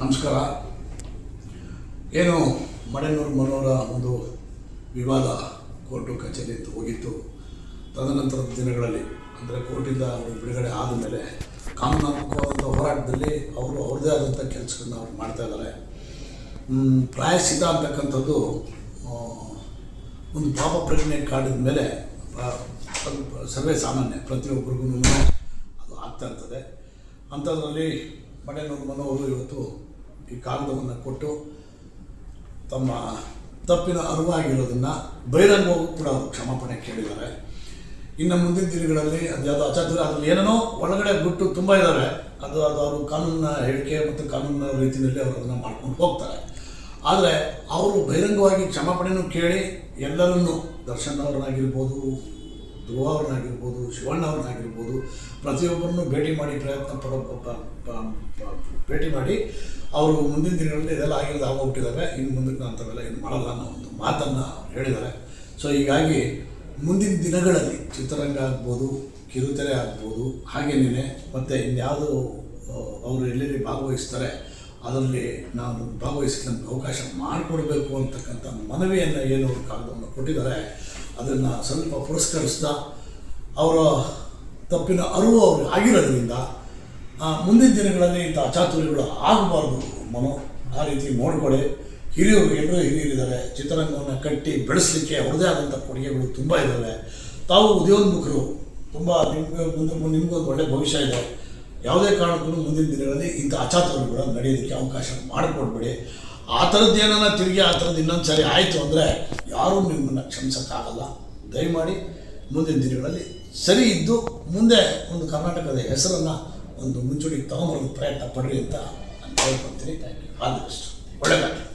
ನಮಸ್ಕಾರ. ಏನು ಮಡೆನೂರು ಮನೋರ ಒಂದು ವಿವಾದ ಕೋರ್ಟು ಕಚೇರಿ ಹೋಗಿತ್ತು. ತದನಂತರದ ದಿನಗಳಲ್ಲಿ, ಅಂದರೆ ಕೋರ್ಟಿಂದ ಅವರು ಬಿಡುಗಡೆ ಆದ ಮೇಲೆ ಕಾನೂನಾತ್ಮಕವಾದಂಥ ಹೋರಾಟದಲ್ಲಿ ಅವರು ಅವ್ರದ್ದೇ ಆದಂಥ ಕೆಲಸಗಳನ್ನ ಅವ್ರು ಮಾಡ್ತಾ ಇದ್ದಾರೆ. ಪ್ರಾಯಶ್ಚಿತ ಅಂತಕ್ಕಂಥದ್ದು ಒಂದು ಪಾಪ ಪ್ರಜ್ಞೆ ಕಾಡಿದ ಮೇಲೆ ಸರ್ವೇ ಸಾಮಾನ್ಯ ಪ್ರತಿಯೊಬ್ಬರಿಗೂ ಅದು ಆಗ್ತಾ ಇರ್ತದೆ. ಅಂಥದ್ರಲ್ಲಿ ಮಡೆನೂರು ಮನೋಹರು ಇವತ್ತು ಈ ಕಾಗದವನ್ನು ಕೊಟ್ಟು ತಮ್ಮ ತಪ್ಪಿನ ಅರಿವಾಗಿರೋದನ್ನು ಬಹಿರಂಗವಾಗೂ ಕೂಡ ಅವರು ಕ್ಷಮಾಪಣೆ ಕೇಳಿದ್ದಾರೆ. ಇನ್ನು ಮುಂದಿನ ದಿನಗಳಲ್ಲಿ ಅದ್ಯಾವುದೋ ಅಚಾತುರ ಅದ್ರಲ್ಲಿ ಏನೇನೋ ಒಳಗಡೆ ಬಿಟ್ಟು ತುಂಬ ಇದ್ದಾರೆ. ಅದು ಅದು ಅವರು ಕಾನೂನಿನ ಹೇಳಿಕೆ ಮತ್ತು ಕಾನೂನಿನ ರೀತಿಯಲ್ಲಿ ಅವರು ಅದನ್ನು ಮಾಡ್ಕೊಂಡು ಹೋಗ್ತಾರೆ. ಆದರೆ ಅವರು ಬಹಿರಂಗವಾಗಿ ಕ್ಷಮಾಪಣೆನೂ ಕೇಳಿ ಎಲ್ಲರನ್ನೂ ದರ್ಶನ್ ಅವ್ರನ್ನಾಗಿರ್ಬೋದು ಧ್ರುವ ಅವ್ರನ್ನಾಗಿರ್ಬೋದು ಶಿವಣ್ಣ ಅವ್ರನ್ನಾಗಿರ್ಬೋದು ಪ್ರತಿಯೊಬ್ಬರನ್ನು ಭೇಟಿ ಮಾಡಿ ಪ್ರಯತ್ನ ಪಡೋ ಭೇಟಿ ಮಾಡಿ ಅವರು ಮುಂದಿನ ದಿನಗಳಲ್ಲಿ ಇದೆಲ್ಲ ಆಗಿರೋದು ಆಗೋಗ್ಬಿಟ್ಟಿದ್ದಾರೆ ಇನ್ನು ಮುಂದಕ್ಕೆ ನಾನು ಅಂಥವೆಲ್ಲ ಏನು ಮಾಡಲ್ಲ ಅನ್ನೋ ಒಂದು ಮಾತನ್ನು ಹೇಳಿದ್ದಾರೆ. ಸೊ ಹೀಗಾಗಿ ಮುಂದಿನ ದಿನಗಳಲ್ಲಿ ಚಿತ್ರರಂಗ ಆಗ್ಬೋದು, ಕಿರುತೆರೆ ಆಗ್ಬೋದು ಹಾಗೇನೇ ಮತ್ತು ಇನ್ಯಾವುದು ಅವರು ಎಲ್ಲೆಲ್ಲಿ ಭಾಗವಹಿಸ್ತಾರೆ, ಅದರಲ್ಲಿ ನಾನು ಭಾಗವಹಿಸಿದಂಥ ಅವಕಾಶ ಮಾಡಿಕೊಡ್ಬೇಕು ಅಂತಕ್ಕಂಥ ಮನವಿಯನ್ನು ಏನು ಕಾಗದವನ್ನು ಕೊಟ್ಟಿದ್ದಾರೆ. ಅದನ್ನು ಸ್ವಲ್ಪ ಪುರಸ್ಕರಿಸ್ತಾ ಅವರ ತಪ್ಪಿನ ಅರಿವು ಅವ್ರಿಗೆ ಆಗಿರೋದ್ರಿಂದ ಮುಂದಿನ ದಿನಗಳಲ್ಲಿ ಇಂಥ ಅಚಾತುರ್ಯಗಳು ಆಗಬಾರ್ದು ಮನೋ. ಆ ರೀತಿ ನೋಡ್ಕೊಳ್ಳಿ. ಹಿರಿಯರು ಎಲ್ಲರೂ ಹಿರಿಯರಿದ್ದಾರೆ. ಚಿತ್ರರಂಗವನ್ನು ಕಟ್ಟಿ ಬೆಳೆಸಲಿಕ್ಕೆ ಅವ್ರದ್ದೇ ಆದಂಥ ಕೊಡುಗೆಗಳು ತುಂಬ ಇದ್ದಾವೆ. ತಾವು ಉದ್ಯೋನ್ಮುಖರು ತುಂಬ ನಿಮಗೆ ಮುಂದೆ ನಿಮಗೊಂದು ಒಳ್ಳೆ ಭವಿಷ್ಯ ಇದೆ. ಯಾವುದೇ ಕಾರಣಕ್ಕೂ ಮುಂದಿನ ದಿನಗಳಲ್ಲಿ ಇಂಥ ಅಚಾತುರ್ಯಗಳು ನಡೆಯೋದಕ್ಕೆ ಅವಕಾಶ ಮಾಡಿಕೊಡ್ಬೇಡಿ. ಆ ಥರದ್ದು ಏನನ್ನ ತಿರುಗಿ ಆ ಥರದ್ದು ಇನ್ನೊಂದು ಸಾರಿ ಆಯಿತು ಅಂದರೆ ಯಾರೂ ನಿಮ್ಮನ್ನು ಕ್ಷಮಿಸೋಕ್ಕಾಗಲ್ಲ. ದಯಮಾಡಿ ಮುಂದಿನ ದಿನಗಳಲ್ಲಿ ಸರಿ ಇದ್ದು ಮುಂದೆ ಒಂದು ಕರ್ನಾಟಕದ ಹೆಸರನ್ನು ಒಂದು ಮುಂಚೂಣಿಗೆ ತಗೊಂಬರೋದು ಪ್ರಯತ್ನ ಪಡ್ರಿ ಅಂತ ನಾನು ದಿ ಬೆಸ್ಟ್ ಒಳ್ಳೆಯದಾಗಲಿ